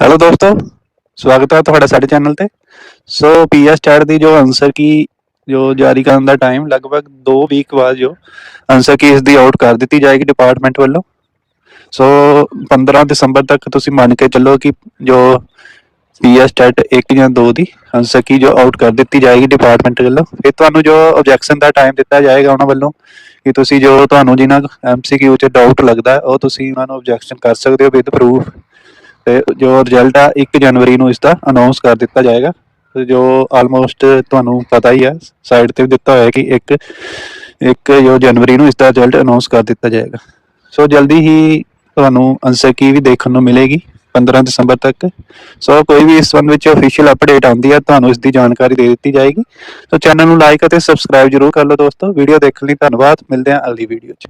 Hello ਦੋਸਤੋ, ਸਵਾਗਤ ਹੈ ਤੁਹਾਡਾ ਸਾਡੇ ਚੈਨਲ ਤੇ। ਸੋ ਪੀਐਸ ਚੈਟ ਦੀ ਜੋ ਆਨਸਰ ਕੀ, ਜੋ ਜਾਰੀ ਕਰਨ ਦਾ ਟਾਈਮ ਲਗਭਗ 2 ਵੀਕ ਬਾਅਦ ਜੋ ਆਨਸਰ ਕੀ ਇਸ ਦੀ ਆਊਟ ਕਰ ਦਿੱਤੀ ਜਾਏਗੀ ਡਿਪਾਰਟਮੈਂਟ ਵੱਲੋਂ। ਸੋ 15 ਦਸੰਬਰ ਤੱਕ ਤੁਸੀਂ ਮੰਨ ਕੇ ਚੱਲੋ ਕਿ ਜੋ ਪੀਐਸ ਚੈਟ 1 ਜਾਂ 2 ਦੀ ਆਨਸਰ ਕੀ ਜੋ ਆਊਟ ਕਰ ਦਿੱਤੀ ਜਾਏਗੀ ਡਿਪਾਰਟਮੈਂਟ ਵੱਲੋਂ। ਫਿਰ ਤੁਹਾਨੂੰ ਜੋ ਆਬਜੈਕਸ਼ਨ ਦਾ ਟਾਈਮ ਦਿੱਤਾ ਜਾਏਗਾ ਉਹਨਾਂ ਵੱਲੋਂ ਕਿ ਤੁਸੀਂ ਜੋ ਤੁਹਾਨੂੰ ਜਿਨ੍ਹਾਂ ਐਮਸੀਕਿਊ 'ਚ ਡਾਊਟ ਲੱਗਦਾ, ਉਹ ਤੁਸੀਂ ਉਹਨਾਂ ਨੂੰ ਆਬਜੈਕਸ਼ਨ ਕਰ ਸਕਦੇ ਹੋ ਵਿਦ ਪ੍ਰੂਫ ਤੇ ਜੋ ਰਿਜ਼ਲਟ ਆ 1 ਜਨਵਰੀ ਨੂੰ ਇਸ ਦਾ ਅਨਾਉਂਸ ਕਰ ਦਿੱਤਾ ਜਾਏਗਾ। ਜੋ ਆਲਮੋਸਟ ਤੁਹਾਨੂੰ ਪਤਾ ਹੀ ਆ ਸਾਈਡ ਤੇ ਵੀ ਦਿੱਤਾ ਹੋਇਆ ਕਿ ਇੱਕ ਇੱਕ ਜੋ ਜਨਵਰੀ ਨੂੰ ਇਸ ਦਾ ਰਿਜ਼ਲਟ ਅਨਾਉਂਸ ਕਰ ਦਿੱਤਾ ਜਾਏਗਾ। ਸੋ ਜਲਦੀ ਹੀ ਤੁਹਾਨੂੰ ਆਨਸਰ ਕੀ ਵੀ ਦੇਖਣ ਨੂੰ ਮਿਲੇਗੀ 15 ਦਸੰਬਰ ਤੱਕ। ਸੋ ਕੋਈ ਵੀ ਇਸ ਸੰਬੰਧ ਵਿੱਚ ਅਫੀਸ਼ੀਅਲ ਅਪਡੇਟ ਆਉਂਦੀ ਹੈ ਤੁਹਾਨੂੰ ਇਸ ਦੀ ਜਾਣਕਾਰੀ ਦੇ ਦਿੱਤੀ ਜਾਏਗੀ। ਸੋ ਚੈਨਲ ਨੂੰ ਲਾਈਕ ਅਤੇ ਸਬਸਕ੍ਰਾਈਬ ਜਰੂਰ ਕਰ ਲਓ ਦੋਸਤੋ। ਵੀਡੀਓ ਦੇਖਣ ਲਈ ਧੰਨਵਾਦ। ਮਿਲਦੇ ਹਾਂ ਅਗਲੀ ਵੀਡੀਓ 'ਚ।